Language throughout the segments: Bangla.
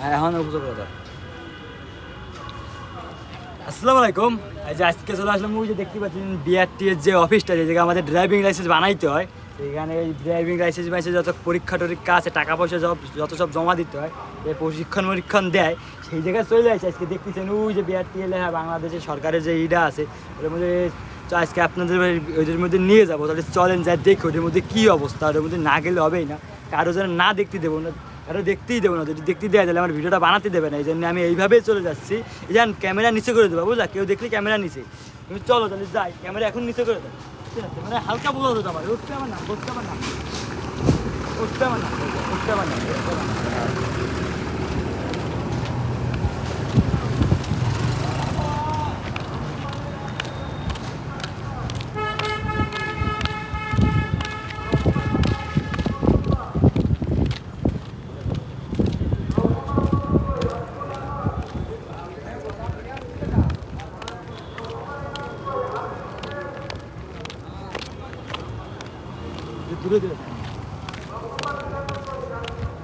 হ্যাঁ এখন আসসালামু আলাইকুম। এই যে আজকে চলে আসলাম ওই যে দেখতে পাচ্ছেন বিআরটি এর যে অফিসটা, যে জায়গায় আমাদের ড্রাইভিং লাইসেন্স বানাইতে হয় এখানে এই ড্রাইভিং লাইসেন্স মাইসেন্স যত পরীক্ষা টরীক্ষা আছে, টাকা পয়সা সব, যত সব জমা দিতে হয়, এই প্রশিক্ষণ মরীক্ষণ দেয়, সেই জায়গায় চলে আসছে। আজকে দেখতেছেন ওই যে বিআরটি এলে হ্যাঁ বাংলাদেশের সরকারের যে ইটা আছে ওটার মধ্যে আজকে আপনাদের ওইটার মধ্যে নিয়ে যাব। তাহলে চলেন যা দেখি ওদের মধ্যে কী অবস্থা ওটার মধ্যে না গেলে হবেই না। কারও যেন না দেখতে দেবো না কারও দেখতেই দেবো না, যদি দেখতে দেওয়া তাহলে আমার ভিডিওটা বানাতে দেবে না, এই জন্য আমি এইভাবেই চলে যাচ্ছি। এই যান ক্যামেরা নিচে করে দেবো, বুঝলা? কেউ দেখলে ক্যামেরা নিচে। তুমি চলো, তাহলে যাই, ক্যামেরা এখন নিচে করে দেবো ঠিক আছে মানে হালকা বলা হতো আমার। উঠতে আমার নাম বসতে আমার না উঠতে আমার না উঠতে আমার দূরে দূরে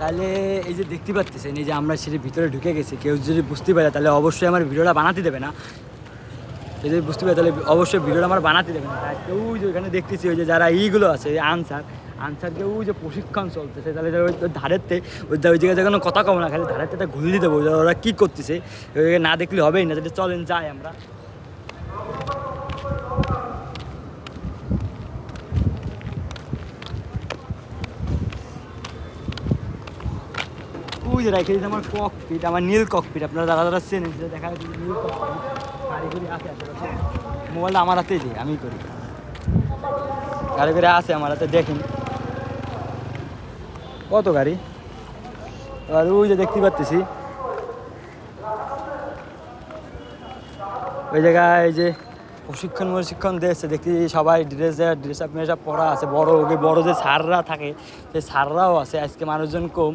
তাহলে এই যে দেখতে পাচ্ছেন এই যে আমরা সেটির ভিতরে ঢুকে গেছি, কেউ যদি বুঝতে পারে, তাহলে অবশ্যই আমার ভিডিওটা বানাতে দেবে না। যদি বুঝতে পারে, তাহলে অবশ্যই ভিডিওটা আমার বানাতে দেবে না। তাই কেউ যে ওইখানে দেখতেছি, ওই যে যারা ইগুলো আছে আনসার, আনসারকে ওই যে প্রশিক্ষণ চলতেছে, তাহলে ওই ধারেতে, ওই ওই জায়গায় কোনো কথা কম না, খালি ধারেতে ঘুল দিতে দেবো ওরা কী করতেছে? ওই না দেখলে হবেই না, তাহলে চলেন যাই আমরা। যে রাখে দিয়েছে আমার ককপিট আমার নীল ককপিট আপনারা যারা যারা চেনেন দেখা যাচ্ছে নীল ককপিট আছে মোবাইলটা আমার হাতেই দিই আমি করি। গাড়ি করে আছে আমার হাতে, দেখেন। কত গাড়ি? আর ওই যে দেখতে পাচ্তেছি। ওই জায়গায় যে প্রশিক্ষণ প্রশিক্ষণ দিয়েছে, দেখি সবাই ড্রেস ড্রেস আপ মেস পড়া আছে, বড় বড় যে সাররা থাকে, সেই সাররাও আছে, আজকে মানুষজন কম।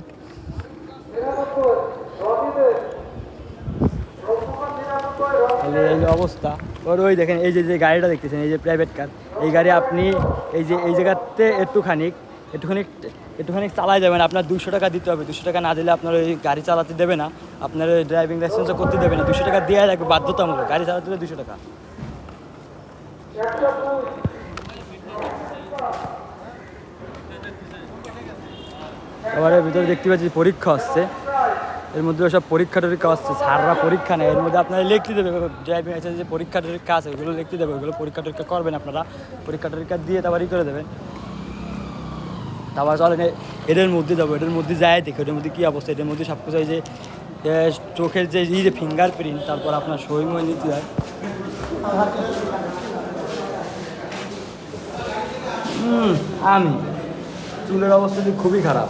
অবস্থা। ওর ওই দেখেন, এই যে যে গাড়িটা দেখতেছেন, এই যে প্রাইভেট কার এই গাড়ি আপনি এই যে, এই জায়গাতে একটুখানি একটুখানি একটুখানি চালাই যাবেন। আপনার দুশো টাকা দিতে হবে। দুশো টাকা না দিলে আপনার ওই গাড়ি চালাতে দেবে না। আপনার ড্রাইভিং লাইসেন্সও করতে দেবে না। দুশো টাকা দেওয়া লাগবে বাধ্যতামূলক। গাড়ি চালাতে দুশো টাকা। এবারে ভিতরে দেখতে পাচ্ছি পরীক্ষা হচ্ছে এর মধ্যে সব পরীক্ষা টরীক্ষা হচ্ছে স্যাররা পরীক্ষা নেয়। এর মধ্যে আপনারা লিখতে দেবে ড্রাইভিং লাইসেন্স যে পরীক্ষা টরীক্ষা আছে, ওগুলো লিখতে দেবে, ওগুলো পরীক্ষা টরীক্ষা করবেন আপনারা। পরীক্ষা টরীক্ষা দিয়ে তারপরই করে দেবেন। তারপর চলেন এদের মধ্যে যাব, এদের মধ্যে যায় দেখে ওদের মধ্যে কী অবস্থা, এদের মধ্যে সব কিছু যে চোখের যে এই যে ফিঙ্গার প্রিন্ট তারপর আপনার সই মই নিতে হয়। আমি। চুলের অবস্থা খুবই খারাপ।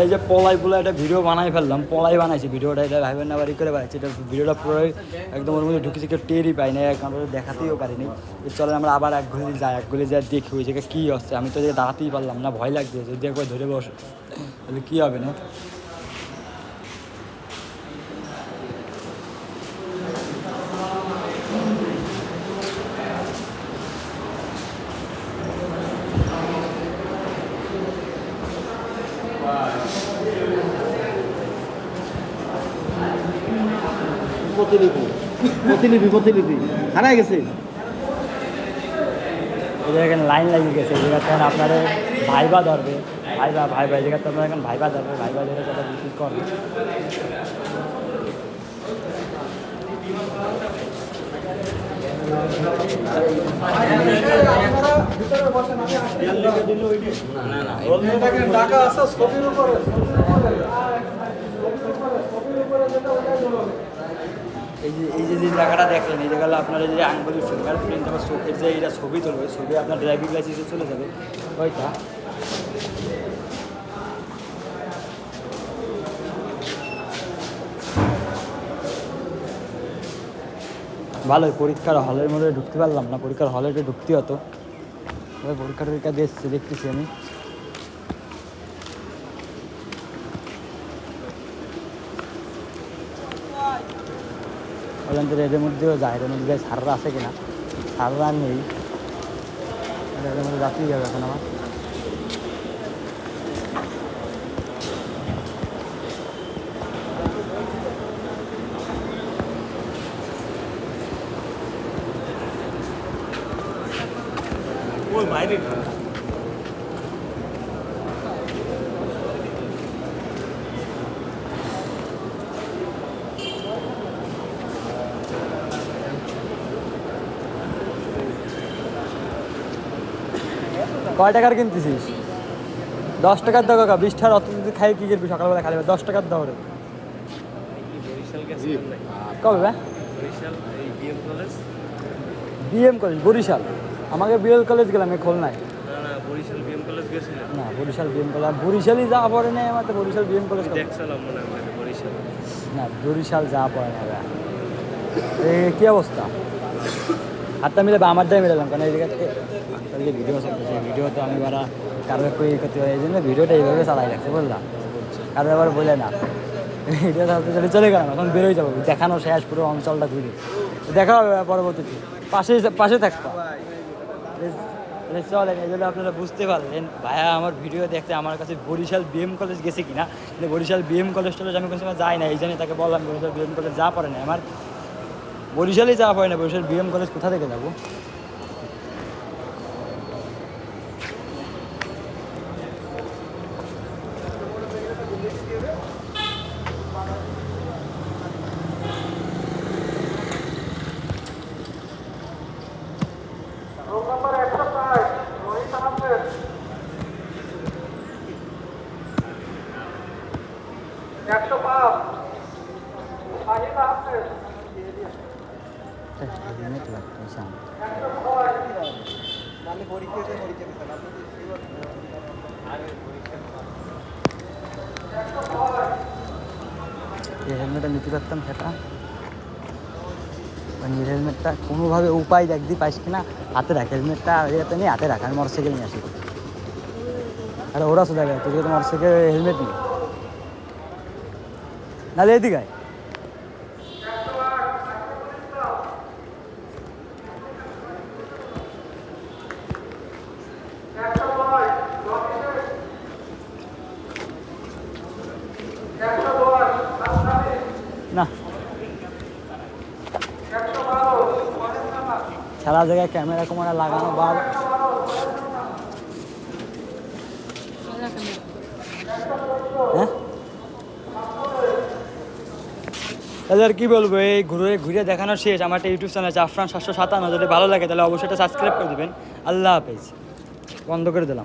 এই যে পলাই বলে একটা ভিডিও বানাই ফেললাম, পলাই বানাইছি। ভিডিওটা এটা ভাইবেন না, বাড়ি করে বানাইছি। এটা ভিডিওটা পুরোই একদম ওর মধ্যে ঢুকেছি, কেউ টেরই পাই না কারণ দেখাতেও পারিনি। চলেন আমরা আবার এক ঘুরে যাই, এক ঘুরে যাই দেখি ওই জায়গায় কী হচ্ছে। আমি তো দাঁড়াতেই পারলাম না, ভয় লাগছে, যদি একবার ধরে বসো। তাহলে কী হবে না? প্রতিলিপি প্রতিলিপি প্রতিলিপি। হারাই গেছে। এখানে লাইন লাগিয়ে গেছে যেটা তখন আপনাদের ভাইবা ধরবে। ভাইবা ভাইবা যেটা তোমরা এখন ভাইবা ধরবে ভাইবা ধরে তারা বিক্রি করবে। না না না। এই যে এই যে যে জায়গাটা দেখলেন, এই জায়গাটা আপনার এই যে আঙ্গুলের ফিঙ্গার প্রিন্ট আবার চোখের যে এটা ছবি তুলবে, ছবি আপনার ড্রাইভিং লাইসেন্সে চলে যাবে। ওইটা। ভালো পরীক্ষার হলের মধ্যে ঢুকতে পারলাম না, পরীক্ষার হলে ঢুকতে হতো। পরীক্ষা টরীক্ষা দিয়েছি দেখতেছি আমি। বললাম তো এদের মধ্যেও যায় এদের মধ্যে সাররা আছে কিনা? সাররা নেই। এদের মধ্যে রাতেই যাবে এখন আমার ওই বাইরে। কয় টাকার কিনতেছিস? দশ টাকার দাও কাকা, বিশ টাকার অত খাই, কি করবি সকালবেলা খালি দশ টাকার দাও রে। কবে বে? BM college Barishal. আমাকে বিএল কলেজ গেলাম এই খুলনায়। না, বরিশাল বিএম কলেজ বরিশালই যাওয়া পড়ে নাই আমার তো, বরিশাল বিএম কলেজ না, বরিশাল যাওয়া পড়ে না এই কি অবস্থা? হাতটা মিলে বা আমারটাই মিলালাম কারণ এই জায়গা থেকে যে ভিডিও চলতেছে ভিডিও তো আমি বারা কারও কই করতে পারি, এই জন্য ভিডিওটা এইভাবে চালাই রাখছে বললাম কারও আবার বলে না। ভিডিও চালাতে চলে চলে গেলাম, এখন বেরোই যাব, দেখানো শেষ, পুরো অঞ্চলটা ঘুরে। দেখা হবে পরবর্তীতে। পাশে পাশে থাকবা। চলেন, এই জন্য আপনারা বুঝতে পারলেন, ভাইয়া আমার ভিডিও দেখতে আমার কাছে বরিশাল বিএম কলেজ গেছে কিনা বরিশাল বিএম কলেজ টলেজ আমি কোনো সময় যাই না এই জন্য তাকে বললাম বরিশাল বিএম কলেজ যা পড়ে না আমার। বরিশালেই যাওয়া হয় না বরিশাল বিএম কলেজ কোথা থেকে যাব? হেলমেট লাগতো এই হেলমেটটা নিতে পারতাম সেটা। মানে এই হেলমেটটা কোনোভাবে উপায় দেখ দি পাইস কিনা, হাতে রাখ। হেলমেটটা ইয়েতে নিয়ে হাতে রাখ। আমি মোটরসাইকেল নিয়ে আসি। আরে ওরা শুধু দেখে তুই তো মোটরসাইকেল হেলমেট নেই। নাহলে এদিকে আয়। একশো নয় একশো দশ রাজধানী না একশো বারো সারা জায়গায় ক্যামেরা কুমারা লাগানো বা হ্যাঁ? আর কি বলব, এই ঘুরে ঘুরে দেখানো শেষ। আমার একটা ইউটিউব চ্যানেল আছে, আফরান সাতশো সাতান্ন। যদি ভালো লাগে, তাহলে অবশ্যই সাবস্ক্রাইব করে দেবেন। আল্লাহ হাফেজ। বন্ধ করে দিলাম।